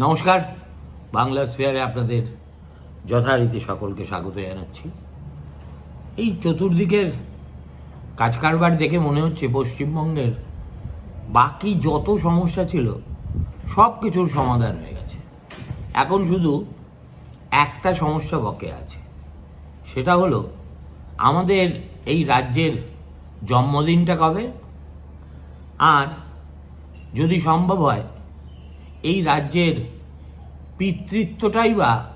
নমস্কার। বাংলা স্ফেয়ারে আপনাদের যথারীতি সকলকে স্বাগত জানাচ্ছি। এই চতুর্দিকের কাজকারবার দেখে মনে হচ্ছে পশ্চিমবঙ্গের বাকি যত সমস্যা ছিল, সব কিছুর সমাধান হয়ে গেছে। এখন শুধু একটা সমস্যা বকে আছে। সেটা হলো, আমাদের এই রাজ্যের জন্মদিনটা কবে? আর যদি সম্ভব হয় এই রাজ্যের পিতৃত্বটাই বা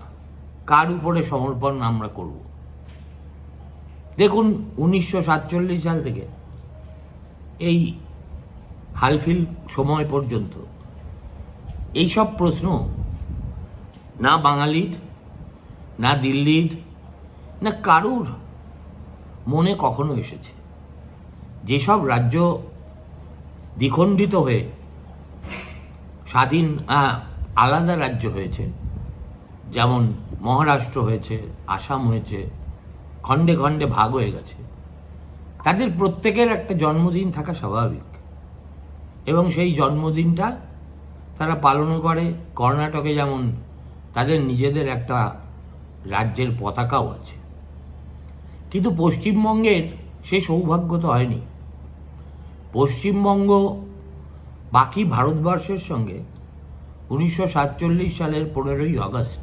কার উপরে সমর্পণ আমরা করব? দেখুন, উনিশশো সাতচল্লিশ সাল থেকে এই হালফিল সময় পর্যন্ত এই সব প্রশ্ন না বাঙালির, না দিল্লির, না কারুর মনে কখনো এসেছে। যেসব রাজ্য দ্বিখণ্ডিত হয়ে স্বাধীন আলাদা রাজ্য হয়েছে। যেমন মহারাষ্ট্র হয়েছে, আসাম হয়েছে, খণ্ডে খণ্ডে ভাগ হয়ে গেছে। তাদের প্রত্যেকের একটা জন্মদিন থাকা স্বাভাবিক। এবং সেই জন্মদিনটা তারা পালন করে। কর্ণাটকে যেমন তাদের নিজেদের একটা রাজ্যের পতাকাও আছে। কিন্তু পশ্চিমবঙ্গের সে সৌভাগ্য তো হয়নি। পশ্চিমবঙ্গ বাকি ভারতবর্ষের সঙ্গে উনিশশো সাতচল্লিশ সালের পনেরোই আগস্ট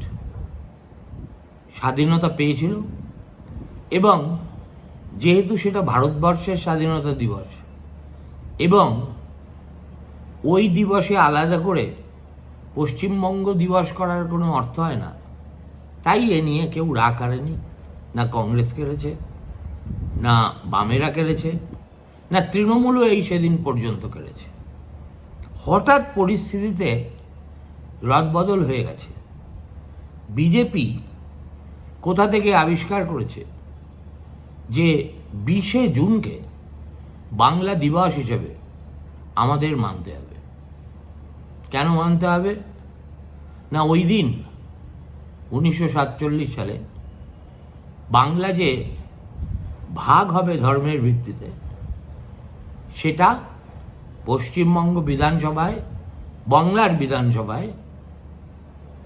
স্বাধীনতা পেয়েছিল এবং যেহেতু সেটা ভারতবর্ষের স্বাধীনতা দিবস এবং ওই দিবসে আলাদা করে পশ্চিমবঙ্গ দিবস করার কোনো অর্থ হয় না, তাই এ নিয়ে কেউ রা কারেনি, না কংগ্রেস কেড়েছে, না বামেরা কেড়েছে, না তৃণমূলও এই সেদিন পর্যন্ত কেড়েছে। হঠাৎ পরিস্থিতিতে রদবদল হয়ে গেছে। বিজেপি কোথা থেকে আবিষ্কার করেছে যে বিশে জুনকে বাংলা দিবস হিসেবে আমাদের মানতে হবে? কেন মানতে হবে? না, ওই দিন উনিশশো সাতচল্লিশ সালে বাংলা যে ভাগ হবে ধর্মের ভিত্তিতে, সেটা পশ্চিমবঙ্গ বিধানসভায়, বাংলার বিধানসভায়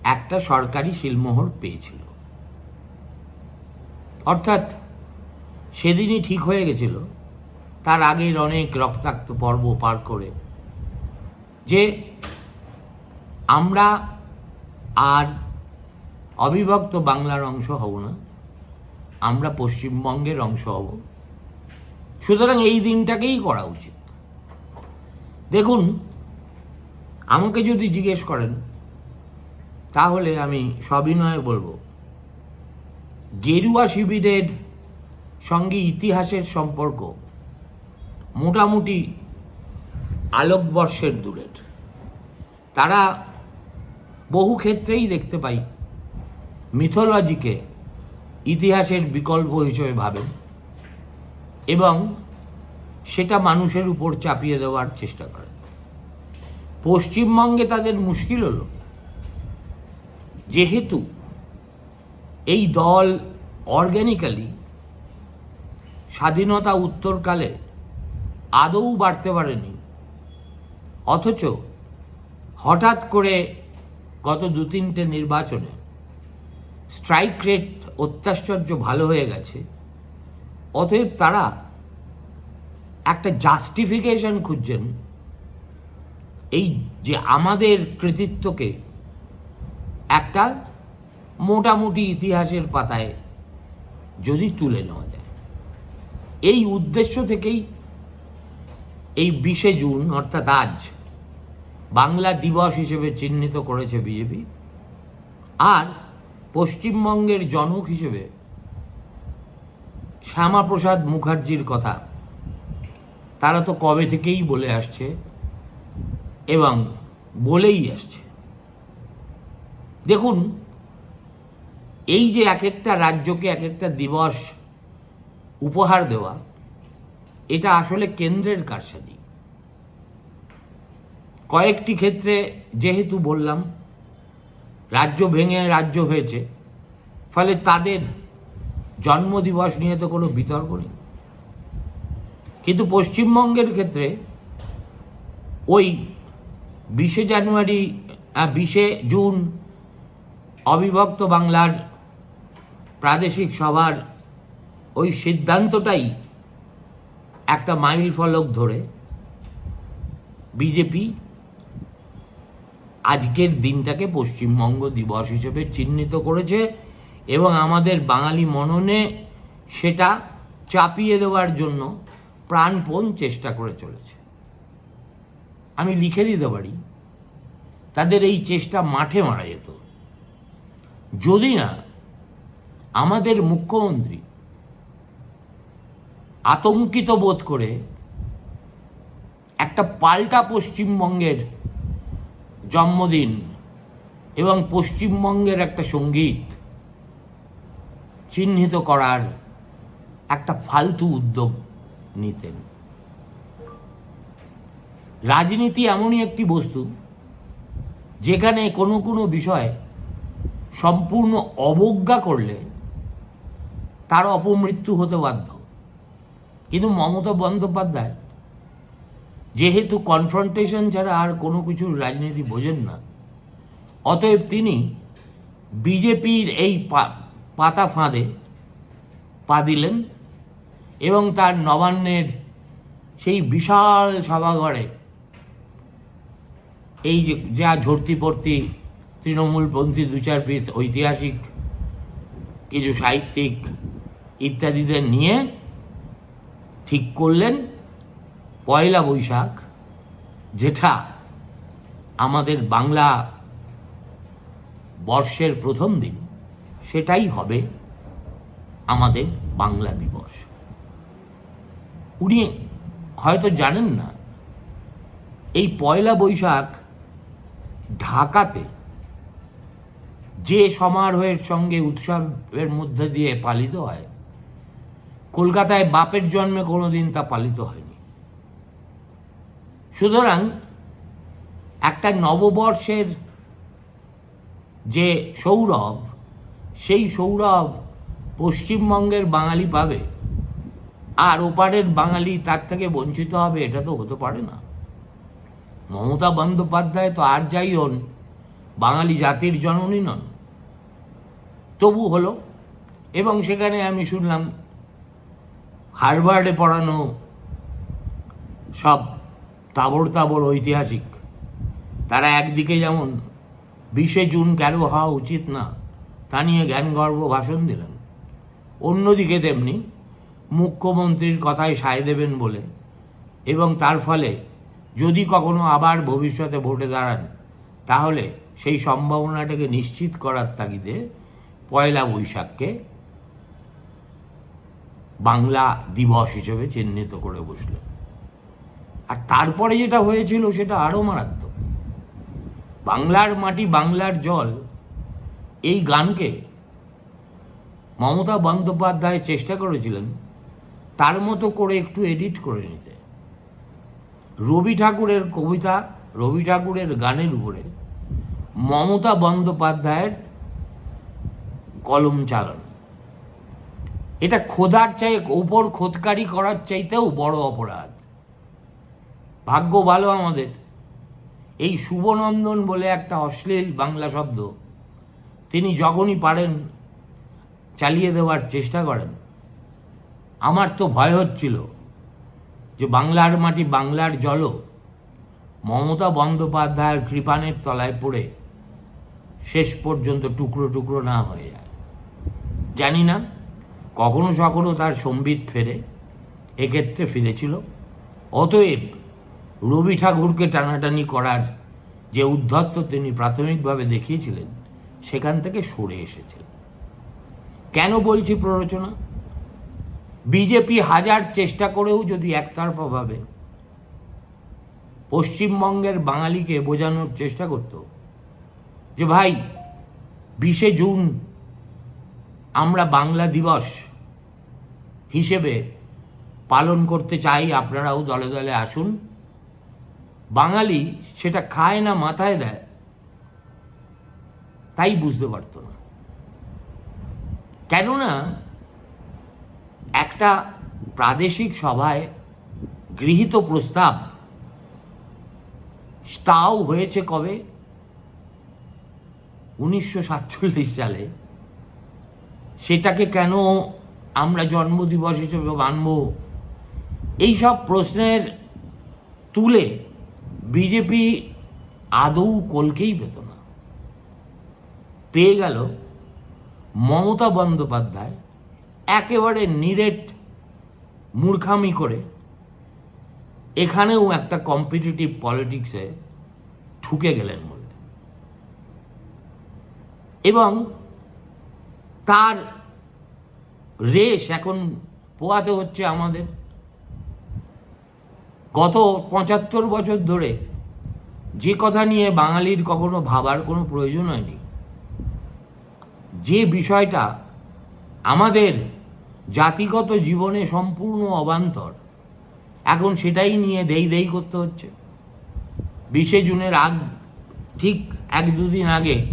একটা সরকারি শিলমোহর পেয়েছিল। অর্থাৎ সেদিনই ঠিক হয়ে গেছিল। তার আগের অনেক রক্তাক্ত পর্ব পার করে যে আমরা আর অবিভক্ত বাংলার অংশ হব না, আমরা পশ্চিমবঙ্গের অংশ হব। সুতরাং এই দিনটাকেই করা উচিত। দেখুন, আমাকে যদি জিজ্ঞেস করেন, তাহলে আমি সবিনয়ে বলব। গেরুয়া শিবিরের সঙ্গে ইতিহাসের সম্পর্ক মোটামুটি আলোকবর্ষের দূরের। তারা বহু ক্ষেত্রেই দেখতে পাই মিথোলজিকে ইতিহাসের বিকল্প হিসেবে ভাবেন। এবং সেটা মানুষের উপর চাপিয়ে দেওয়ার চেষ্টা করে। পশ্চিমবঙ্গে তাদের মুশকিল হল। যেহেতু এই দল অর্গ্যানিক্যালি স্বাধীনতা উত্তরকালে আদৌ বাড়তে পারেনি, অথচ হঠাৎ করে গত দু তিনটে নির্বাচনে স্ট্রাইক রেট অত্যাশ্চর্য ভালো হয়ে গেছে, অতএব তারা একটা জাস্টিফিকেশন খুঁজছেন, এই যে আমাদের কৃতিত্বকে একটা মোটামুটি ইতিহাসের পাতায় যদি তুলে নেওয়া যায়। এই উদ্দেশ্য থেকেই এই বিশে জুন, অর্থাৎ আজ, বাংলা দিবস হিসেবে চিহ্নিত করেছে বিজেপি। আর পশ্চিমবঙ্গের জনক হিসেবে শ্যামাপ্রসাদ মুখার্জির কথা তারা তো কবে থেকেই বলে আসছে এবং বলেই আসছে। দেখুন, এই যে এক একটা রাজ্যকে এক একটা দিবস উপহার দেওয়া, এটা আসলে কেন্দ্রের কারসাজি। কয়েকটি ক্ষেত্রে যেহেতু বললাম, রাজ্য ভেঙে রাজ্য হয়েছে, ফলে তাদের জন্মদিবস নিয়ে তো কোনো বিতর্ক নেই। কিন্তু পশ্চিমবঙ্গের ক্ষেত্রে ওই বিশে জানুয়ারি বিশে জুন অবিভক্ত বাংলার প্রাদেশিক সভার ওই সিদ্ধান্তটাই একটা মাইল ফলক ধরে বিজেপি আজকের দিনটাকে পশ্চিমবঙ্গ দিবস হিসেবে চিহ্নিত করেছে এবং আমাদের বাঙালি মননে সেটা চাপিয়ে দেওয়ার জন্য প্রাণপণ চেষ্টা করে চলেছে। আমি লিখে দিতে পারি, তাদের এই চেষ্টা মাঠে মারা যেত। যদি না, আমাদের মুখ্যমন্ত্রী আতঙ্কিত বোধ করে একটা পাল্টা পশ্চিমবঙ্গের জন্মদিন এবং পশ্চিমবঙ্গের একটা সংগীত চিহ্নিত করার একটা ফালতু উদ্যোগ নিতেন। রাজনীতি এমনই একটি বস্তু, যেখানে কোনো কোনো বিষয় সম্পূর্ণ অবজ্ঞা করলে তার অপমৃত্যু হতে বাধ্য। কিন্তু মমতা বন্দ্যোপাধ্যায়, যেহেতু কনফ্রন্টেশন ছাড়া আর কোনো কিছুর রাজনীতি বোঝেন না, অতএব তিনি বিজেপির এই পাতা ফাঁদে পা দিলেন। এবং তার নবান্নের সেই বিশাল সভাঘরে এই যে, যা ঝর্তি পড়তি তৃণমূলপন্থী দু চার পিস ঐতিহাসিক, কিছু সাহিত্যিক ইত্যাদিদের নিয়ে ঠিক করলেন পয়লা বৈশাখ, যেটা আমাদের বাংলা বর্ষের প্রথম দিন, সেটাই হবে আমাদের বাংলা দিবস। উনি হয়তো জানেন না, এই পয়লা বৈশাখ ঢাকাতে যে সমারোহের সঙ্গে উৎসবের মধ্যে দিয়ে পালিত হয়, কলকাতায় বাপের জন্মে কোনো দিন তা পালিত হয়নি। সুতরাং একটা নববর্ষের যে সৌরভ, সেই সৌরভ পশ্চিমবঙ্গের বাঙালি পাবে। আর ওপারের বাঙালি তার থেকে বঞ্চিত হবে, এটা তো হতে পারে না। মমতা বন্দ্যোপাধ্যায় তো আর যাই হন, বাঙালি জাতির জননী নন। তবু হলো, এবং সেখানে আমি শুনলাম, হারভার্ডে পড়ানো সব তাবড় তাবড় ঐতিহাসিক। তারা একদিকে যেমন, বিশে জুন কেন হওয়া উচিত না? তা নিয়ে জ্ঞানগর্ব ভাষণ দিলেন। অন্যদিকে তেমনি মুখ্যমন্ত্রীর কথায় সায় দেবেন বলে। এবং তার ফলে যদি কখনো আবার ভবিষ্যতে ভোটে দাঁড়ান, তাহলে সেই সম্ভাবনাটাকে নিশ্চিত করার তাগিদে পয়লা বৈশাখকে বাংলা দিবস হিসেবে চিহ্নিত করে বসলেন। আর তারপরে যেটা হয়েছিল সেটা আরও মারাত্মক। বাংলার মাটি, বাংলার জল, এই গানকে মমতা বন্দ্যোপাধ্যায় চেষ্টা করেছিলেন তার মতো করে একটু এডিট করে নিতে। রবি ঠাকুরের কবিতা, রবি ঠাকুরের গানের উপরে মমতা বন্দ্যোপাধ্যায়ের কলম চালন। এটা খোদার চাই ওপর খোদকারি করার চাইতেও বড় অপরাধ। ভাগ্য ভালো আমাদের। এই শুভনন্দন বলে একটা অশ্লীল বাংলা শব্দ, তিনি যখনই পারেন চালিয়ে দেওয়ার চেষ্টা করেন। আমার তো ভয় হচ্ছিল যে বাংলার মাটি বাংলার জলও মমতা বন্দ্যোপাধ্যায়ের কৃপানের তলায় পড়ে শেষ পর্যন্ত টুকরো টুকরো না হয়ে যায়। জানি না কখনো সখনো তার সম্বিত ফেরে, এক্ষেত্রে ফিরেছিল। অতএব রবি ঠাকুরকে টানাটানি করার যে উদ্ধত্ত তিনি প্রাথমিকভাবে দেখিয়েছিলেন, সেখান থেকে সরে এসেছিলেন কেন বলছি প্ররোচনা? বিজেপি হাজার চেষ্টা করেও যদি একতরফাভাবে পশ্চিমবঙ্গের বাঙালিকে বোঝানোর চেষ্টা করত, যে ভাই, বিশে জুন আমরা বাংলা দিবস হিসেবে পালন করতে চাই, আপনারাও দলে দলে আসুন। বাঙালি সেটা খায় না, মাথায় দেয়। তাই বুঝতে পারতো না। কেননা একটা প্রাদেশিক সভায় গৃহীত প্রস্তাব তাও হয়েছে কবে? উনিশশো সাতচল্লিশ সালে। সেটাকে কেন আমরা জন্মদিবস হিসেবে মানব? এইসব প্রশ্নের তুলে বিজেপি আদৌ কলকেই পেত না। পেয়ে গেল মমতা বন্দ্যোপাধ্যায় একেবারে নিরেট মূর্খামি করে এখানেও একটা কম্পিটিটিভ পলিটিক্সে ঠুকে গেলেন বলে এবং তার রেশ এখন পোয়াতে হচ্ছে আমাদের। গত পঁচাত্তর বছর ধরে যে কথা নিয়ে বাঙালির কখনো ভাবার কোনো প্রয়োজন হয়নি, যে বিষয়টা আমাদের জাতিগত জীবনে সম্পূর্ণ অবান্তর। এখন সেটাই নিয়ে দেই দেই করতে হচ্ছে। বিশে জুনের আগ, ঠিক এক দুদিন আগে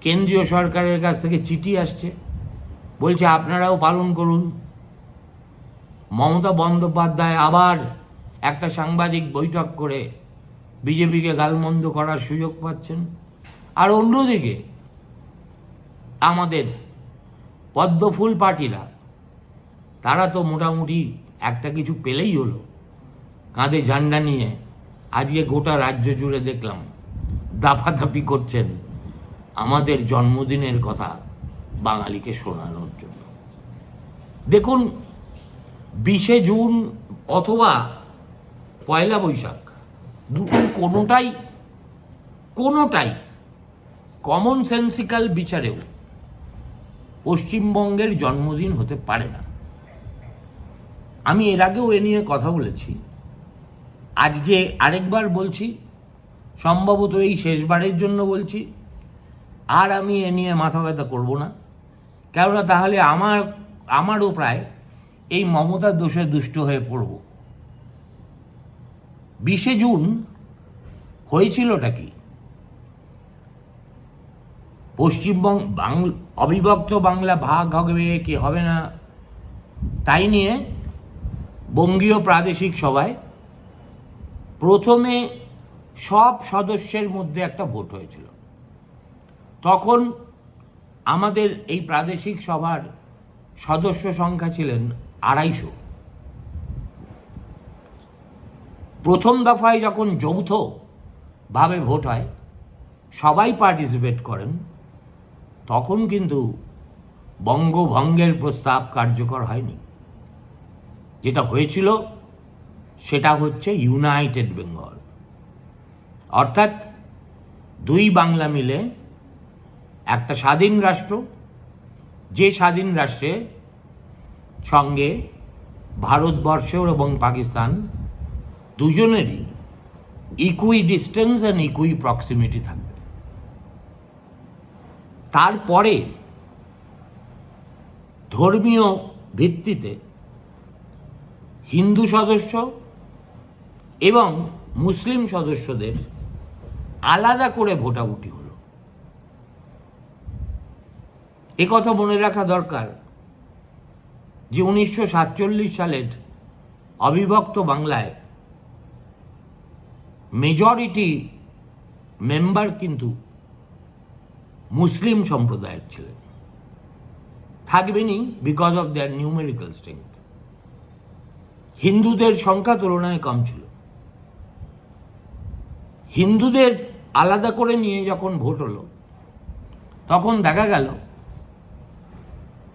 কেন্দ্রীয় সরকারের কাছ থেকে চিঠি আসছে। বলছে, আপনারাও পালন করুন। মমতা বন্দ্যোপাধ্যায় আবার একটা সাংবাদিক বৈঠক করে বিজেপিকে গালমন্দ করার সুযোগ পাচ্ছেন। আর অন্যদিকে আমাদের পদ্মফুল পার্টিরা তারা তো মোটামুটি একটা কিছু পেলেই হলো। কাঁধে ঝান্ডা নিয়ে আজকে গোটা রাজ্য জুড়ে দেখলাম, দাপাদাপি করছেন আমাদের জন্মদিনের কথা বাঙালিকে শোনানোর জন্য। দেখুন, বিশে জুন অথবা পয়লা বৈশাখ দুটোর কোনোটাই কোনোটাই কমন সেন্সিক্যাল বিচারেও পশ্চিমবঙ্গের জন্মদিন হতে পারে না। আমি এর আগেও এ নিয়ে কথা বলেছি। আজকে আরেকবার বলছি, সম্ভবত এই শেষবারের জন্য বলছি, আর আমি এ নিয়ে মাথা ব্যথা করব না। কেননা তাহলে আমার, আমারও প্রায় এই মমতার দোষে দুষ্ট হয়ে পড়ব। বিশে জুন হয়েছিলটা কি? পশ্চিমবঙ্গ বাংল অবিভক্ত বাংলা ভাগ হবে কি হবে না। তাই নিয়ে বঙ্গীয় প্রাদেশিক সভায় প্রথমে সব সদস্যের মধ্যে একটা ভোট হয়েছিল। তখন আমাদের এই প্রাদেশিক সভার সদস্য সংখ্যা ছিলেন আড়াইশো। প্রথম দফায় যখন যৌথভাবে ভোট হয়, সবাই পার্টিসিপেট করেন। তখন কিন্তু বঙ্গভঙ্গের প্রস্তাব কার্যকর হয়নি। যেটা হয়েছিল, সেটা হচ্ছে ইউনাইটেড বেঙ্গল। অর্থাৎ দুই বাংলা মিলে একটা স্বাধীন রাষ্ট্র, যে স্বাধীন রাষ্ট্রে সঙ্গে ভারতবর্ষ এবং পাকিস্তান দুজনেরই equi distance and equi proximity থাকবে। তারপরে ধর্মীয় ভিত্তিতে হিন্দু সদস্য এবং মুসলিম সদস্যদের আলাদা করে ভোটাভুটি হলো। কথা মনে রাখা দরকার যে উনিশশো সাতচল্লিশ সালের অবিভক্ত বাংলায় মেজরিটি মেম্বার কিন্তু মুসলিম সম্প্রদায়ের ছিলেন থাকবেনই because of their numerical strength হিন্দুদের সংখ্যা তুলনায় কম ছিল। হিন্দুদের আলাদা করে নিয়ে যখন ভোট হলো, তখন দেখা গেল,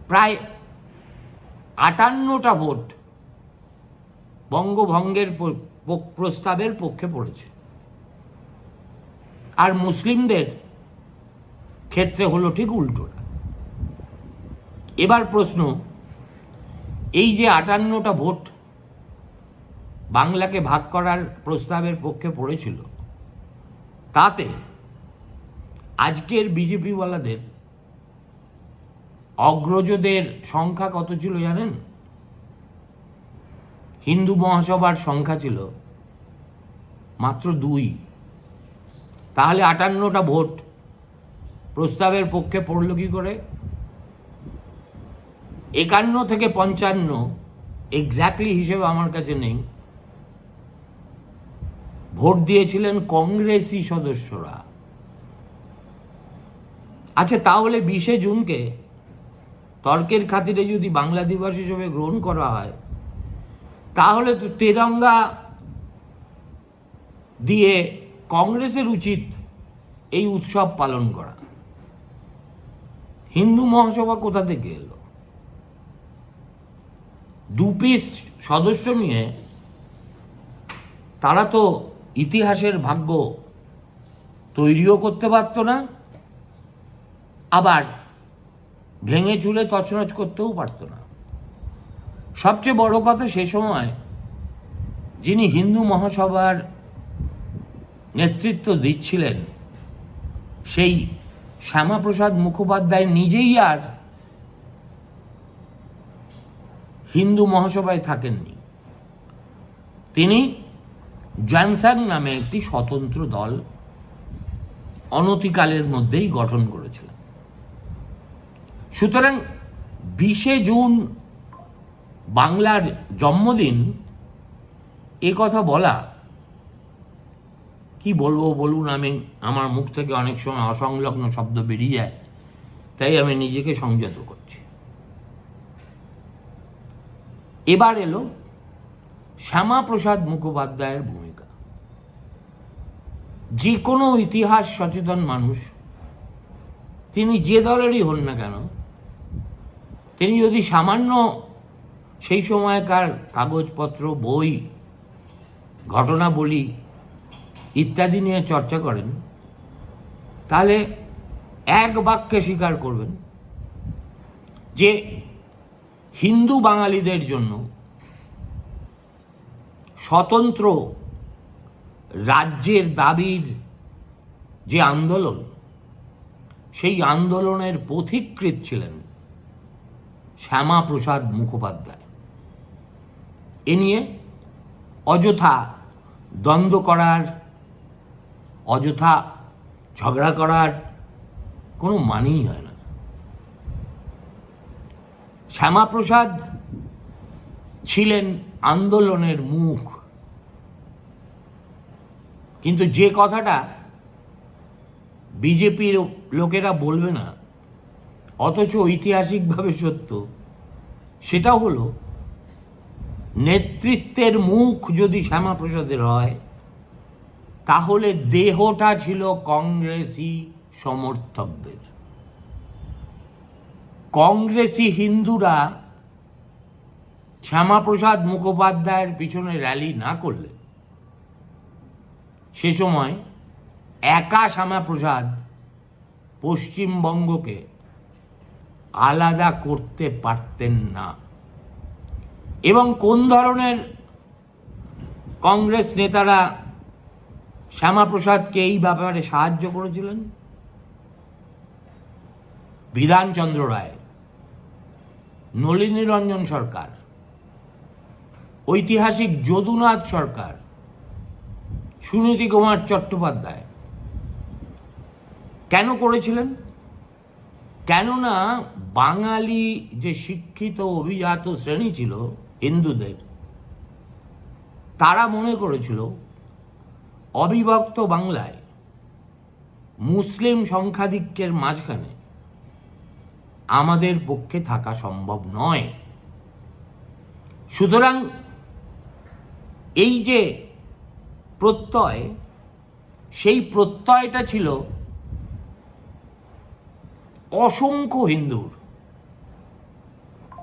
প্রায় আটান্নটা ভোট বঙ্গভঙ্গের প্রস্তাবের পক্ষে পড়েছে। আর মুসলিমদের ক্ষেত্রে হলো ঠিক উল্টোটা। এবার প্রশ্ন, এই যে আটান্নটা ভোট বাংলাকে ভাগ করার প্রস্তাবের পক্ষে পড়েছিল, তাতে আজকের বিজেপিওয়ালাদের অগ্রজদের সংখ্যা কত ছিল জানেন? হিন্দু মহাসভার সংখ্যা ছিল মাত্র দুই। তাহলে আটান্নটা ভোট প্রস্তাবের পক্ষে পড়ল কি করে? একান্ন থেকে পঞ্চান্ন এক্স্যাক্টলি হিসেবে আমার কাছে নেই। ভোট দিয়েছিলেন কংগ্রেসি সদস্যরা। আচ্ছা তাহলে বিশে জুনকে তর্কের খাতিরে যদি বাংলা দিবস হিসেবে গ্রহণ করা হয়, তাহলে তো তেরঙ্গা দিয়ে কংগ্রেসের উচিত এই উৎসব পালন করা। হিন্দু মহাসভা কোথা থেকে এলো? দু পিস সদস্য নিয়ে তারা তো ইতিহাসের ভাগ্য তৈরিও করতে পারত না, আবার ভেঙে চুলে তছনছ করতেও পারতো না। সবচেয়ে বড় কথা সে সময় যিনি হিন্দু মহাসভার নেতৃত্ব দিচ্ছিলেন, সেই শ্যামাপ্রসাদ মুখোপাধ্যায় নিজেই আর হিন্দু মহাসভায় থাকেননি। তিনি জানসাং নামে একটি স্বতন্ত্র দল অনতিকালের মধ্যেই গঠন করেছিলেন। সুতরাং বিশে জুন বাংলার জন্মদিন, এ কথা বলা কি বলব বলুন, আমি আমার মুখ থেকে অনেক সময় অসংলগ্ন শব্দ বেরিয়ে যায়, তাই আমি নিজেকে সংযত করছি। এবার এলো শ্যামাপ্রসাদ মুখোপাধ্যায়ের ভূমিকা। যে কোনো ইতিহাস সচেতন মানুষ, তিনি যে দলেরই হন না কেন, তিনি যদি সামান্য সেই সময়কার কাগজপত্র, বই, ঘটনা বলি ইত্যাদি নিয়ে চর্চা করেন, তাহলে এক বাক্যে স্বীকার করবেন যে হিন্দু বাঙালিদের জন্য স্বতন্ত্র রাজ্যের দাবির যে আন্দোলন, সেই আন্দোলনের পথিকৃৎ ছিলেন শ্যামাপ্রসাদ মুখোপাধ্যায়। এ নিয়ে অযথা দ্বন্দ্ব করার অযথা ঝগড়া করার কোনো মানেই হয় না। শ্যামাপ্রসাদ ছিলেন আন্দোলনের মুখ। কিন্তু যে কথাটা বিজেপির লোকেরা বলবে না, অথচ ঐতিহাসিকভাবে সত্য, সেটা হলো, নেতৃত্বের মুখ যদি শ্যামাপ্রসাদের হয় তাহলে দেহটা ছিল কংগ্রেসি সমর্থকদের। কংগ্রেসি হিন্দুরা শ্যামাপ্রসাদ মুখোপাধ্যায়ের পিছনে র্যালি না করলে, সে সময় একা শ্যামাপ্রসাদ পশ্চিমবঙ্গকে আলাদা করতে পারতেন না। এবং কোন ধরনের কংগ্রেস নেতারা শ্যামাপ্রসাদকে এই ব্যাপারে সাহায্য করেছিলেন? বিধানচন্দ্র রায় নলিনী রঞ্জন সরকার, ঐতিহাসিক যদুনাথ সরকার, সুনীতি কুমার চট্টোপাধ্যায়। কেন করেছিলেন? কেননা বাঙালি যে শিক্ষিত, অভিজাত শ্রেণি ছিল হিন্দুদের, তারা মনে করেছিল অবিভক্ত বাংলায় মুসলিম সংখ্যাধিক্যের মাঝখানে আমাদের পক্ষে থাকা সম্ভব নয়। সুতরাং এই যে প্রত্যয়, সেই প্রত্যয়টা ছিল অসংখ্য হিন্দুর।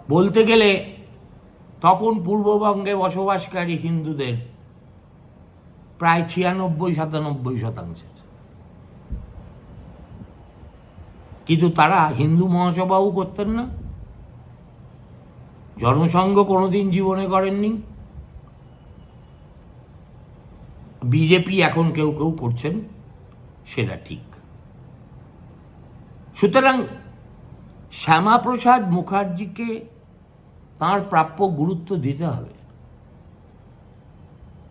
বলতে গেলে তখন পূর্ববঙ্গে বসবাসকারী হিন্দুদের প্রায় ছিয়ানব্বই, সাতানব্বই শতাংশের। কিন্তু তারা হিন্দু মহাসভাও করতেন না। জনসংঘ কোনোদিন জীবনে করেননি। বিজেপি এখন কেউ কেউ করছেন, সেটা ঠিক। সুতরাং শ্যামাপ্রসাদ মুখার্জিকে তার প্রাপ্য গুরুত্ব দিতে হবে।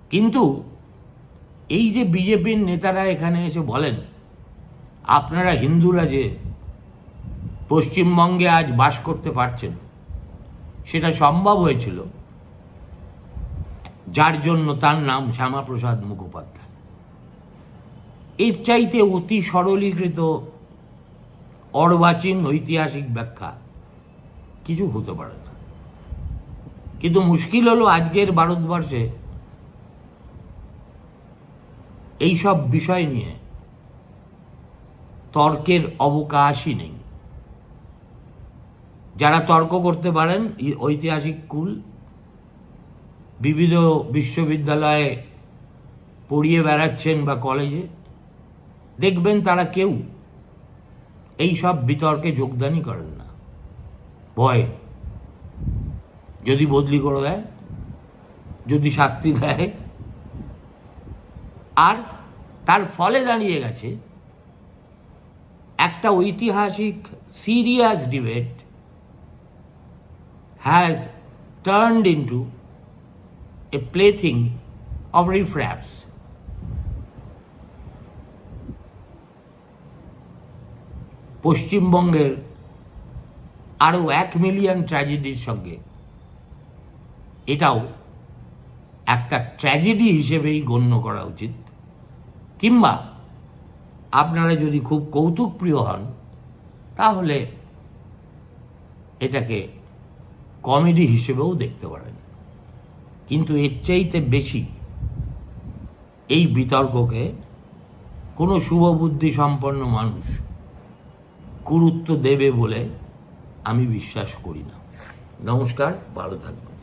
কিন্তু এই যে বিজেপির নেতারা এখানে এসে বলেন, আপনারা হিন্দুরা যে পশ্চিমবঙ্গে আজ বাস করতে পারছেন, সেটা সম্ভব হয়েছিল। যার জন্য তার নাম শ্যামাপ্রসাদ মুখোপাধ্যায়। এর চাইতে অতি সরলীকৃত অর্বাচীন ঐতিহাসিক ব্যাখ্যা কিছু হতে পারে না। কিন্তু মুশকিল হলো আজকের ভারতবর্ষে এইসব বিষয় নিয়ে তর্কের অবকাশই নেই। যারা তর্ক করতে পারেন ঐতিহাসিক কুল, বিবিধ বিশ্ববিদ্যালয়ে পড়িয়ে বেড়াচ্ছেন বা কলেজে, দেখবেন তারা কেউ এই সব বিতর্কে যোগদানই করেন না। ভয়। যদি বদলি করে দেয়, যদি শাস্তি দেয় আর তার ফলে দাঁড়িয়ে গেছে একটা ঐতিহাসিক serious debate has turned into a plaything of riffraffs পশ্চিমবঙ্গের আরও এক মিলিয়ন ট্র্যাজেডির সঙ্গে এটাও একটা ট্র্যাজেডি হিসেবেই গণ্য করা উচিত। কিংবা আপনারা যদি খুব কৌতুকপ্রিয় হন, তাহলে এটাকে কমেডি হিসেবেও দেখতে পারেন। কিন্তু এর চাইতে বেশি এই বিতর্ককে কোনো শুভবুদ্ধি সম্পন্ন মানুষ গুরুত্ব দেবে বলে আমি বিশ্বাস করি না। নমস্কার, ভালো থাকবেন।